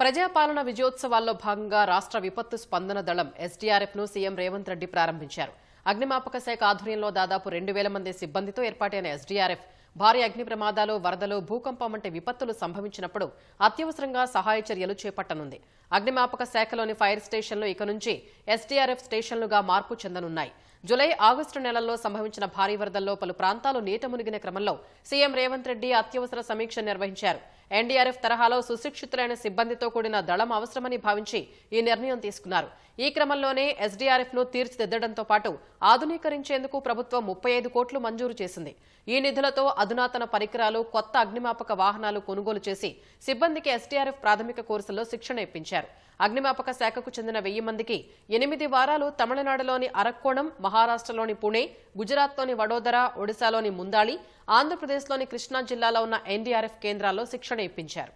ప్రజాపాలన విజయోత్సవాల్లో భాగంగా రాష్ట్ర విపత్తు స్పందన దళం ఎస్డీఆర్ఎఫ్ను సీఎం రేవంత్ రెడ్డి ప్రారంభించారు. అగ్నిమాపక శాఖ ఆధ్వర్యంలో దాదాపు రెండు వేల మంది సిబ్బందితో ఏర్పాటైన ఎస్డీఆర్ఎఫ్ భారీ అగ్ని ప్రమాదాలు వరదలు భూకంపం వంటి విపత్తులు సంభవించినప్పుడు అత్యవసరంగా సహాయ చర్యలు చేపట్టనుంది. అగ్నిమాపక శాఖలోని ఫైర్ స్టేషన్లు ఇక నుంచి ఎస్డీఆర్ఎఫ్ స్టేషన్లుగా మార్పు చెందనున్నాయి. జులై ఆగస్టు నెలల్లో సంభవించిన భారీ వరదల్లో పలు ప్రాంతాలు నీట మునిగిన క్రమంలో సీఎం రేవంత్ రెడ్డి అత్యవసర సమీక్ష నిర్వహించారు. ఎన్డీఆర్ఎఫ్ తరహాలో సుశిక్షితులైన సిబ్బందితో కూడిన దళం అవసరమని భావించి ఈ నిర్ణయం తీసుకున్నారు. ఈ క్రమంలోనే ఎస్డీఆర్ఎఫ్ను తీర్చిదిద్దడంతో పాటు ఆధునీకరించేందుకు ప్రభుత్వం ముప్పై ఐదు కోట్లు మంజూరు చేసింది. ఈ నిధులతో అధునాతన పరికరాలు కొత్త అగ్నిమాపక వాహనాలు కొనుగోలు చేసి సిబ్బందికి ఎస్డీఆర్ఎఫ్ ప్రాథమిక కోర్సుల్లో శిక్షణ ఇప్పించారు. అగ్నిమాపక శాఖకు చెందిన వెయ్యి మందికి ఎనిమిది వారాలు తమిళనాడులోని అరక్కోణం మహారాష్ట్రలోని పుణే గుజరాత్లోని వడోదర ఒడిశాలోని ముందాళి ఆంధ్రప్రదేశ్లోని కృష్ణా జిల్లాలో ఉన్న ఎన్డీఆర్ఎఫ్ కేంద్రాల్లో శిక్షణ ఇప్పించారు.